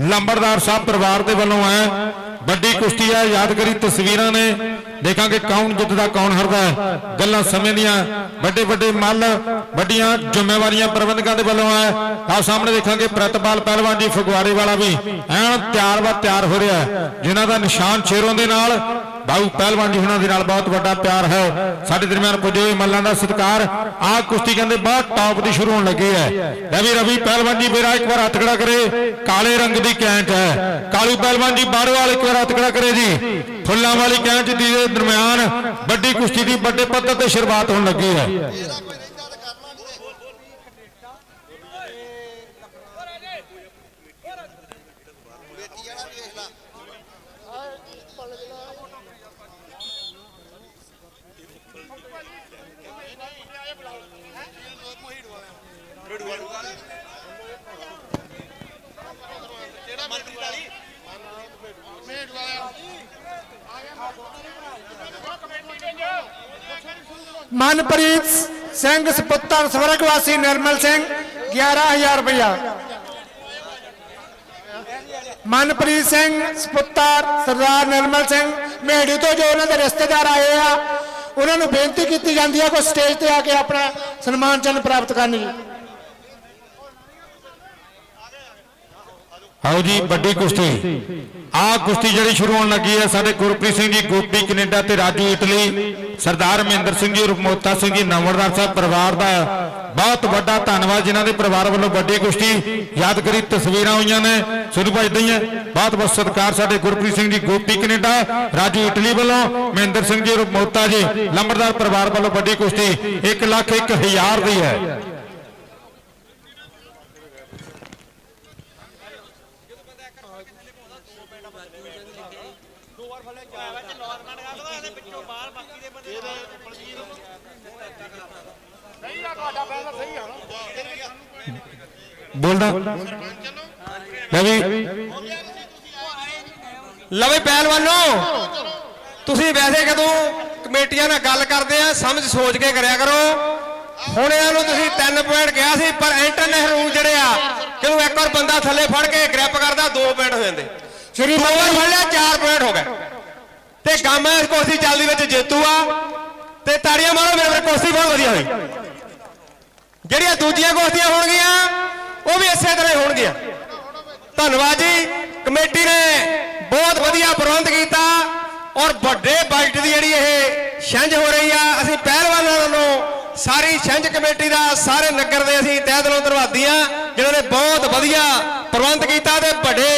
ਲੰਬੜਦਾਰ ਸਾਹਿਬ ਪਰਿਵਾਰ ਦੇ ਵੱਲੋਂ ਹੈ। ਵੱਡੀ ਕੁਸ਼ਤੀ ਹੈ, ਯਾਦਗਾਰੀ ਤਸਵੀਰਾਂ ਨੇ। ਦੇਖਾਂਗੇ ਕੌਣ ਜਿੱਤਦਾ, ਕੌਣ ਹਾਰਦਾ ਹੈ। ਗੱਲਾਂ ਸਮੇਂ ਦੀਆਂ। ਵੱਡੇ ਵੱਡੇ ਮੱਲ, ਵੱਡੀਆਂ ਜ਼ਿੰਮੇਵਾਰੀਆਂ ਪ੍ਰਬੰਧਕਾਂ ਦੇ ਵੱਲੋਂ ਹੈ। ਆਹ ਸਾਹਮਣੇ ਦੇਖਾਂਗੇ ਪ੍ਰਤਪਾਲ ਪਹਿਲਵਾਨ ਜੀ ਫਗਵਾੜੇ ਵਾਲਾ ਵੀ। ਐਨ ਤਿਆਰ ਵਾ ਤਿਆਰ ਹੋ ਰਿਹਾ ਹੈ। ਜਿਨ੍ਹਾਂ ਦਾ ਨਿਸ਼ਾਨ ਸ਼ੇਰੋਂ ਦੇ ਨਾਲ ਬਾਬੂ ਪਹਿਲਵਾਨ ਜੀ ਹੁਣਾਂ ਦੇ ਨਾਲ ਬਹੁਤ ਵੱਡਾ ਪਿਆਰ ਹੈ। ਸਾਡੇ ਦਰਮਿਆਨ ਪੁੱਜੇ ਹੋਏ ਮੱਲਾਂ ਦਾ ਸਤਿਕਾਰ ਆਹ ਕੁਸ਼ਤੀ ਕਹਿੰਦੇ ਬਹੁਤ ਟੌਪ ਦੀ ਸ਼ੁਰੂ ਹੋਣ ਲੱਗੀ ਹੈ। ਰਵੀ ਰਵੀ ਪਹਿਲਵਾਨ ਜੀ ਮੇਰਾ ਇੱਕ ਵਾਰ ਹੱਥ ਖੜਾ ਕਰੇ। ਕਾਲੇ ਰੰਗ ਦੀ ਕੈਂਟ ਹੈ। ਕਾਲੂ ਪਹਿਲਵਾਨ ਜੀ ਬਾੜੋ ਵਾਲੇ ਇੱਕ ਵਾਰ ਹੱਥ ਖੜਾ ਕਰੇ ਜੀ। ਫੁੱਲਾਂ ਵਾਲੀ ਕੈਂਟ ਦੀ ਦੇ ਦਰਮਿਆਨ ਵੱਡੀ ਕੁਸ਼ਤੀ ਦੀ ਵੱਡੇ ਪੱਧਰ ਤੇ ਸ਼ੁਰੂਆਤ ਹੋਣ ਲੱਗੀ ਹੈ। ਮਨਪ੍ਰੀਤ ਸਿੰਘ ਸਪੁੱਤਰ ਸਵਰਗਵਾਸੀ ਨਿਰਮਲ ਸਿੰਘ 11000 ਰੁਪਇਆ ਮਨਪ੍ਰੀਤ ਸਿੰਘ, ਸਪੁੱਤਰ, ਸਰਦਾਰ ਨਿਰਮਲ ਸਿੰਘ, ਮੇੜੀ ਤੋਂ ਜੋ ਉਹਨਾਂ ਦੇ ਰਿਸ਼ਤੇਦਾਰ ਆਏ ਆ, ਉਹਨਾਂ ਨੂੰ ਬੇਨਤੀ ਕੀਤੀ ਜਾਂਦੀ ਆ ਕਿ ਸਟੇਜ ਤੇ ਆ ਕੇ ਆਪਣਾ ਸਨਮਾਨ ਚੰਨ ਪ੍ਰਾਪਤ ਕਰਨ ਜੀ ਆਓ ਜੀ ਵੱਡੀ ਕੁਸ਼ਤੀ। ਆਹ ਕੁਸ਼ਤੀ ਜਿਹੜੀ ਸ਼ੁਰੂ ਹੋਣ ਲੱਗੀ ਹੈ ਸਾਡੇ ਗੁਰਪ੍ਰੀਤ ਸਿੰਘ ਜੀ ਗੋਪੀ ਕੈਨੇਡਾ ਤੇ ਰਾਜੂ ਇਟਲੀ ਸਰਦਾਰ ਮਹਿੰਦਰ ਸਿੰਘ ਜੀ ਰੁਪਮੋਤਾ ਸਿੰਘ ਜੀ ਨੰਬਰਦਾਰ ਸਾਹਿਬ ਪਰਿਵਾਰ ਦਾ ਬਹੁਤ ਵੱਡਾ ਧੰਨਵਾਦ ਜਿਨ੍ਹਾਂ ਦੇ ਪਰਿਵਾਰ ਵੱਲੋਂ ਵੱਡੀ ਕੁਸ਼ਤੀ ਯਾਦਗਾਰੀ ਤਸਵੀਰਾਂ ਹੋਈਆਂ ਨੇ ਤੁਹਾਨੂੰ ਭਜਦੇ ਹੀ ਹੈ। ਬਹੁਤ ਬਹੁਤ ਸਤਿਕਾਰ ਸਾਡੇ ਗੁਰਪ੍ਰੀਤ ਸਿੰਘ ਜੀ ਗੋਪੀ ਕੈਨੇਡਾ ਰਾਜੂ ਇਟਲੀ ਵੱਲੋਂ ਮਹਿੰਦਰ ਸਿੰਘ ਜੀ ਰੁਪਮੋਤਾ ਜੀ ਲੰਬੜਦਾਰ ਪਰਿਵਾਰ ਵੱਲੋਂ ਵੱਡੀ ਕੁਸ਼ਤੀ 1 ਲੱਖ 1000 ਦੀ ਹੈ। ਬੋਲਦਾ। ਲੈ ਵੀ ਲਵੇ ਪਹਿਲਵਾਨੋ, ਤੁਸੀਂ ਵੈਸੇ ਕਦੋਂ ਕਮੇਟੀਆਂ ਨਾਲ ਗੱਲ ਕਰਦੇ ਆ, ਸਮਝ ਸੋਚ ਕੇ ਕਰਿਆ ਕਰੋ। ਹੁਣ ਇਹਨਾਂ ਨੂੰ ਤੁਸੀਂ 3 ਪੁਆਇੰਟ ਕਿਹਾ ਸੀ, ਪਰ ਇੰਟਰਨੈਸ਼ਨਲ ਰੂਲ ਜਿਹੜੇ ਆ ਕਿਉਂ ਇੱਕ ਵਾਰ ਬੰਦਾ ਥੱਲੇ ਫੜ ਕੇ ਗ੍ਰਿਪ ਕਰਦਾ 2 ਪੁਆਇੰਟ ਹੋ ਜਾਂਦੇ। ਸ਼੍ਰੀ ਵਾਰ ਫੜ ਲਿਆ 4 ਪੁਆਇੰਟ ਹੋ ਗਏ। ਤੇ ਗਾਮਾ ਕੁਸ਼ਤੀ ਚੱਲਦੀ ਵਿੱਚ ਜੇਤੂ ਆ ਤੇ ਤਾੜੀਆਂ ਮਾਰੋ ਮੇਰੇ ਕੁਸ਼ਤੀ ਬਹੁਤ ਵਧੀਆ ਹੋਈ। ਜਿਹੜੀਆਂ ਦੂਜੀਆਂ ਕੁਸ਼ਤੀਆਂ ਹੋਣਗੀਆਂ ਉਹ ਵੀ ਇਸੇ ਤਰ੍ਹਾਂ ਹੋਣਗੀਆਂ। ਧੰਨਵਾਦ ਜੀ ਕਮੇਟੀ ਨੇ ਬਹੁਤ ਵਧੀਆ ਪ੍ਰਬੰਧ ਕੀਤਾ ਔਰ ਵੱਡੇ ਬਜਟ ਦੀ ਜਿਹੜੀ ਇਹ ਛੰਝ ਹੋ ਰਹੀ ਆ ਅਸੀਂ ਪਹਿਲਵਾਨਾਂ ਵੱਲੋਂ ਸਾਰੀ ਛੰਝ ਕਮੇਟੀ ਦਾ ਸਾਰੇ ਨਗਰ ਦੇ ਅਸੀਂ ਤਹਿ ਦਿਲੋਂ ਧੰਨਵਾਦੀ ਆ ਜਿਨ੍ਹਾਂ ਨੇ ਬਹੁਤ ਵਧੀਆ ਪ੍ਰਬੰਧ ਕੀਤਾ ਤੇ ਵੱਡੇ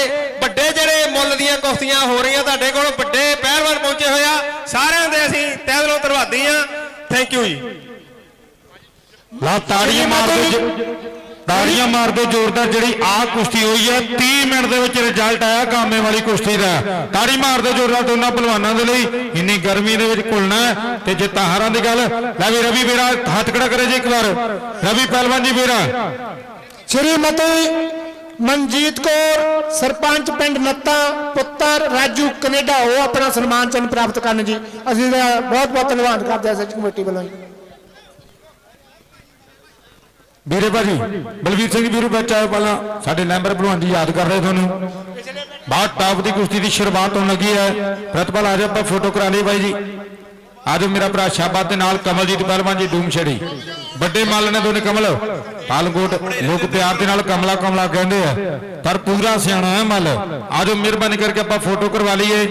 ਵੱਡੇ ਜਿਹੜੇ ਮੁੱਲ ਦੀਆਂ ਕੁਸ਼ਤੀਆਂ ਹੋ ਰਹੀਆਂ ਤੁਹਾਡੇ ਕੋਲ, ਵੱਡੇ ਪਹਿਲਵਾਨ ਪਹੁੰਚੇ ਹੋਏ ਆ। ਸਾਰਿਆਂ ਦੇ ਅਸੀਂ ਤਹਿ ਦਿਲੋਂ ਧੰਨਵਾਦੀ ਆ ਥੈਂਕ ਯੂ ਜੀ। ਲਾ ਤਾੜੀਆਂ ਮਾਰ ਦਿਓ ਜੀ। ਤਾੜੀਆਂ ਮਾਰ ਦਿਓ ਜ਼ੋਰਦਾਰ ਜਿਹੜੀ ਆ ਕੁਸ਼ਤੀ ਹੋਈ ਹੈ 30 ਮਿੰਟ ਦੇ ਵਿੱਚ ਰਿਜ਼ਲਟ ਆਇਆ, ਕਾਮੇ ਵਾਲੀ ਕੁਸ਼ਤੀ ਦਾ। ਤਾੜੀ ਮਾਰ ਦਿਓ ਜ਼ੋਰਦਾਰ ਦੋਨਾਂ ਪਹਿਲਵਾਨਾਂ ਦੇ ਲਈ। ਇੰਨੀ ਗਰਮੀ ਦੇ ਵਿੱਚ ਘੁਲਣਾ ਤੇ ਜਿੱਤਾਂ ਹਾਰਾਂ ਦੀ ਗੱਲ, ਲੈ ਵੀ ਰਵੀ ਵੀਰਾ ਹੱਥ ਖੜਾ ਕਰੇ ਜੀ ਇੱਕ ਵਾਰ। ਰਵੀ ਪਹਿਲਵਾਨ ਜੀ ਵੀਰਾ ਸ਼੍ਰੀਮਤੀ ਮਨਜੀਤ ਕੌਰ, ਸਰਪੰਚ ਪਿੰਡ ਨੱਤਾ, ਪੁੱਤਰ, ਰਾਜੂ, ਕੈਨੇਡਾ, ਉਹ ਆਪਣਾ ਸਨਮਾਨ ਚੰਨ ਪ੍ਰਾਪਤ ਕਰਨ ਜੀ। ਅਸੀਂ ਇਹਦਾ ਬਹੁਤ ਬਹੁਤ ਧੰਨਵਾਦ ਕਰਦੇ ਹਾਂ ਸੱਚ ਕਮੇਟੀ ਵੱਲੋਂ ਵੀਰੇ ਭਾਜੀ, ਬਲਵੀਰ ਸਿੰਘ ਵੀਰੂ ਵਿੱਚ ਪਹਿਲਾਂ। ਸਾਡੇ ਮੈਂਬਰ ਭਲਵਾਨ ਜੀ ਯਾਦ ਕਰ ਰਹੇ ਤੁਹਾਨੂੰ। ਬਹੁਤ ਟਾਪ ਦੀ ਕੁਸ਼ਤੀ ਦੀ ਸ਼ੁਰੂਆਤ ਹੋਣ ਲੱਗੀ ਹੈ। ਪ੍ਰਤਪਾਲ, ਆ ਜਾਓ ਆਪਾਂ ਫੋਟੋ ਕਰਾ ਲਈ ਬਾਈ ਜੀ। ਆ ਮੇਰਾ ਭਰਾ ਸ਼ਾਬਾਦ ਦੇ ਨਾਲ ਕਮਲਜੀਤ ਪਹਿਲਵਾਨ ਜੀ ਡੂਮ ਛੜੀ ਵੱਡੇ ਮੱਲ ਨੇ ਦੋਨੇ ਕਮਲ। ਪਾਲਗੋਟ ਲੋਕ ਪਿਆਰ ਦੇ ਨਾਲ ਕਮਲਾ ਕਮਲਾ ਕਹਿੰਦੇ ਆ। ਪਰ ਪੂਰਾ ਸਿਆਣਾ ਹੈ ਮੱਲ। ਆਜੋ ਮਿਹਰਬਾਨੀ ਕਰਕੇ ਆਪਾਂ ਫੋਟੋ ਕਰਵਾ ਲਈਏ।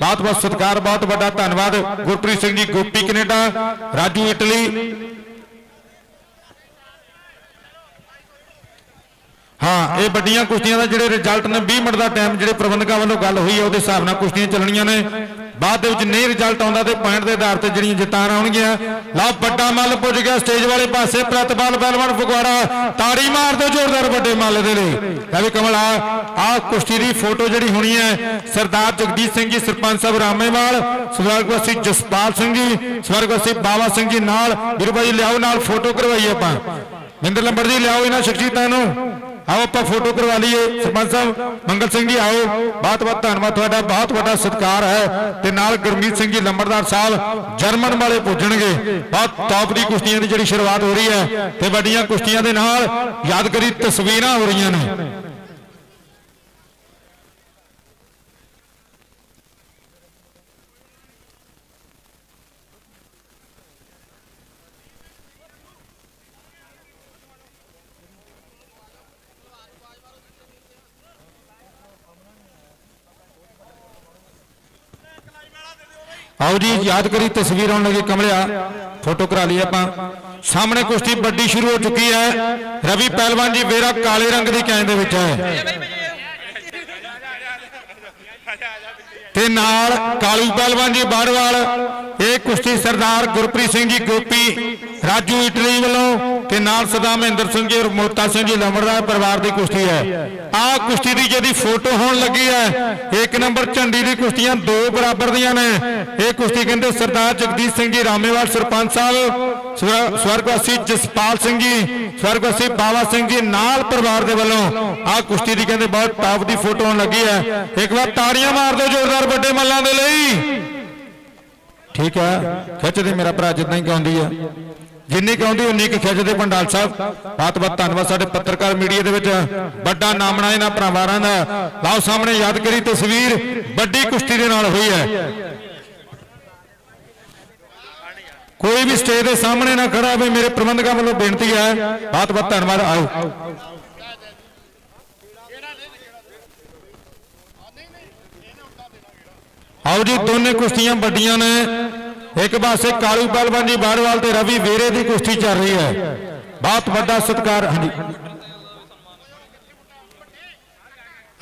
ਬਹੁਤ ਬਹੁਤ ਸਤਿਕਾਰ, ਬਹੁਤ ਵੱਡਾ ਧੰਨਵਾਦ ਗੁਰਪ੍ਰੀਤ ਸਿੰਘ ਜੀ, ਗੋਪੀ ਕੈਨੇਡਾ, ਰਾਜੂ ਇਟਲੀ ਹਾਂ, ਇਹ ਵੱਡੀਆਂ ਕੁਸ਼ਤੀਆਂ ਦਾ ਜਿਹੜੇ ਰਿਜ਼ਲਟ ਨੇ 20 ਮਿੰਟ ਦਾ ਟਾਈਮ ਜਿਹੜੇ ਪ੍ਰਬੰਧਕਾਂ ਵੱਲੋਂ ਗੱਲ ਹੋਈ ਹੈ, ਉਹਦੇ ਹਿਸਾਬ ਨਾਲ ਕੁਸ਼ਤੀਆਂ ਚੱਲਣੀਆਂ ਨੇ। ਬਾਅਦ ਦੇ ਵਿੱਚ ਨਹੀਂ ਰਿਜ਼ਲਟ ਆਉਂਦਾ ਤੇ ਪੁਆਇੰਟ ਦੇ ਆਧਾਰ ਤੇ ਜਿਹੜੀਆਂ ਜਿੱਤਾਂ ਆਉਣਗੀਆਂ। ਲਾ ਵੱਡਾ ਮੱਲ ਪੁੱਜ ਗਿਆ ਸਟੇਜ ਵਾਲੇ ਪਾਸੇ ਪ੍ਰਤਪਾਲ ਪਹਿਲਵਾਨ ਫਗਵਾੜਾ, ਤਾੜੀ ਮਾਰ ਦਿਓ ਜ਼ੋਰਦਾਰ ਵੱਡੇ ਮੱਲ ਦੇ ਲਈ। ਲੈ ਕਮਲ ਆ ਆ ਕੁਸ਼ਤੀ ਦੀ ਫੋਟੋ ਜਿਹੜੀ ਹੋਣੀ ਹੈ, ਸਰਦਾਰ ਜਗਦੀਸ਼ ਸਿੰਘ ਜੀ, ਸਰਪੰਚ ਸਾਹਿਬ ਰਾਮੇਵਾਲ, ਸਵਰਗਵਾਸੀ ਜਸਪਾਲ ਸਿੰਘ ਜੀ, ਸਵਰਗਵਾਸੀ ਬਾਵਾ ਸਿੰਘ ਜੀ ਨਾਲ ਵੀਰ ਭਾਈ ਲਿਆਓ ਨਾਲ ਫੋਟੋ ਕਰਵਾਈਏ ਆਪਾਂ। ਮਿੰਦਰ ਲੰਬੜ ਜੀ, ਲਿਆਓ ਇਹਨਾਂ ਸ਼ਖਸੀਅਤਾਂ ਨੂੰ। ਆਓ ਆਪਾਂ ਫੋਟੋ ਕਰਵਾ ਲਈਏ। ਸਰਪੰਚ ਸਾਹਿਬ, ਮੰਗਲ ਸਿੰਘ ਜੀ ਆਓ। ਬਹੁਤ ਬਹੁਤ ਧੰਨਵਾਦ। ਤੁਹਾਡਾ ਬਹੁਤ ਵੱਡਾ ਸਤਿਕਾਰ ਹੈ। ਤੇ ਨਾਲ ਗੁਰਮੀਤ ਸਿੰਘ ਜੀ, ਲੰਬੜਦਾਰ ਸਾਹਿਬ, ਜਰਮਨ ਵਾਲੇ ਪੁੱਜਣਗੇ। ਬਹੁਤ ਟੌਪ ਦੀ ਕੁਸ਼ਤੀਆਂ ਦੀ ਜਿਹੜੀ ਸ਼ੁਰੂਆਤ ਹੋ ਰਹੀ ਹੈ। ਤੇ ਵੱਡੀਆਂ ਕੁਸ਼ਤੀਆਂ ਦੇ ਨਾਲ ਯਾਦਗਾਰੀ ਤਸਵੀਰਾਂ ਹੋ ਰਹੀਆਂ ਨੇ। ਆਓ ਜੀ, ਯਾਦ ਕਰੀ, ਤਸਵੀਰ ਆਉਣ ਲੱਗੀ ਕਮਲਿਆ। ਫੋਟੋ ਕਰਾ ਲਈ ਆਪਾਂ। ਸਾਹਮਣੇ ਕੁਸ਼ਤੀ ਵੱਡੀ ਸ਼ੁਰੂ ਹੋ ਚੁੱਕੀ ਹੈ। ਰਵੀ ਪਹਿਲਵਾਨ ਜੀ, ਵੇਰਾ ਕਾਲੇ ਰੰਗ ਦੀ ਕੈਨ ਦੇ ਵਿੱਚ ਹੈ। ਤੇ ਨਾਲ ਕਾਲੂ ਪਹਿਲਵਾਨ ਜੀ ਬਾੜਵਾਲ ਇਹ ਕੁਸ਼ਤੀ ਸਰਦਾਰ ਗੁਰਪ੍ਰੀਤ ਸਿੰਘ ਜੀ, ਗੋਪੀ। ਰਾਜੂ ਇਟਲੀ ਵੱਲੋਂ ਤੇ ਨਾਲ ਸਰਦਾਰ ਮਹਿੰਦਰ ਸਿੰਘ ਜੀ ਔਰ ਮੋਤਾ ਸਿੰਘ ਜੀ ਲੰਬੜਦਾਰ ਪਰਿਵਾਰ ਦੀ ਕੁਸ਼ਤੀ ਹੈ। ਆਹ ਕੁਸ਼ਤੀ ਦੀ ਜਿਹਦੀ ਫੋਟੋ ਹੋਣ ਲੱਗੀ ਹੈ, ਇੱਕ ਨੰਬਰ ਝੰਡੀ ਦੀ ਕੁਸ਼ਤੀਆਂ ਦੋ ਬਰਾਬਰ ਦੀਆਂ ਨੇ। ਇਹ ਕੁਸ਼ਤੀ ਕਹਿੰਦੇ ਸਰਦਾਰ ਜਗਦੀਸ਼ ਸਿੰਘ ਜੀ, ਰਾਮੇਵਾਲ ਸਰਪੰਚ ਸਾਹਿਬ ਸਵਰਗਵਾਸੀ ਜਸਪਾਲ ਸਿੰਘ ਜੀ, ਸਵਰਗਵਾਸੀ ਬਾਵਾ ਸਿੰਘ ਜੀ ਨਾਲ ਪਰਿਵਾਰ ਦੇ ਵੱਲੋਂ ਆਹ ਕੁਸ਼ਤੀ ਦੀ ਕਹਿੰਦੇ ਬਹੁਤ ਟਾਪ ਦੀ ਫੋਟੋ ਹੋਣ ਲੱਗੀ ਹੈ। ਇੱਕ ਵਾਰ ਤਾੜੀਆਂ ਮਾਰ ਦਿਓ ਜ਼ੋਰਦਾਰ ਵੱਡੇ ਮੱਲਾਂ ਦੇ ਲਈ। ਠੀਕ ਹੈ। ਖਿੱਚਦੇ ਮੇਰਾ ਭਰਾ, ਜਿੱਦਾਂ ਹੀ ਗਾਉਂਦੀ ਆ ਜਿੰਨੀ ਗਾਉਂਦੀ ਉਨੀ ਕੁ ਖਿੱਚਦੇ ਪੰਡਾਲ ਸਾਹਿਬ। ਬਹੁਤ ਬਹੁਤ ਧੰਨਵਾਦ ਸਾਡੇ ਪੱਤਰਕਾਰ ਮੀਡੀਆ ਦੇ ਵਿੱਚ। ਵੱਡਾ ਨਾਮਣਾ ਇਹਨਾਂ ਪਰਿਵਾਰਾਂ ਦਾ। ਲਾਓ ਸਾਹਮਣੇ ਯਾਦ ਕਰੀ ਤਸਵੀਰ ਵੱਡੀ ਕੁਸ਼ਤੀ ਦੇ ਨਾਲ ਹੋਈ ਹੈ। ਕੋਈ ਵੀ ਸਟੇਜ ਦੇ ਸਾਹਮਣੇ ਨਾ ਖੜਾ ਹੋਵੇ, ਮੇਰੇ ਪ੍ਰਬੰਧਕਾਂ ਵੱਲੋਂ ਬੇਨਤੀ ਹੈ। ਬਹੁਤ ਬਹੁਤ ਧੰਨਵਾਦ। ਆਓ। ਆਓ ਜੀ, ਦੋਨੇ ਕੁਸ਼ਤੀਆਂ ਵੱਡੀਆਂ ਨੇ। ਇੱਕ ਪਾਸੇ ਕਾਲੂ ਪਹਿਲਵਾਨ ਜੀ ਬਾੜਵਾਲ ਤੇ ਰਵੀ ਵੀਰੇ ਦੀ ਕੁਸ਼ਤੀ ਚੱਲ ਰਹੀ ਹੈ। ਬਹੁਤ ਵੱਡਾ ਸਤਿਕਾਰ, ਹਾਂਜੀ।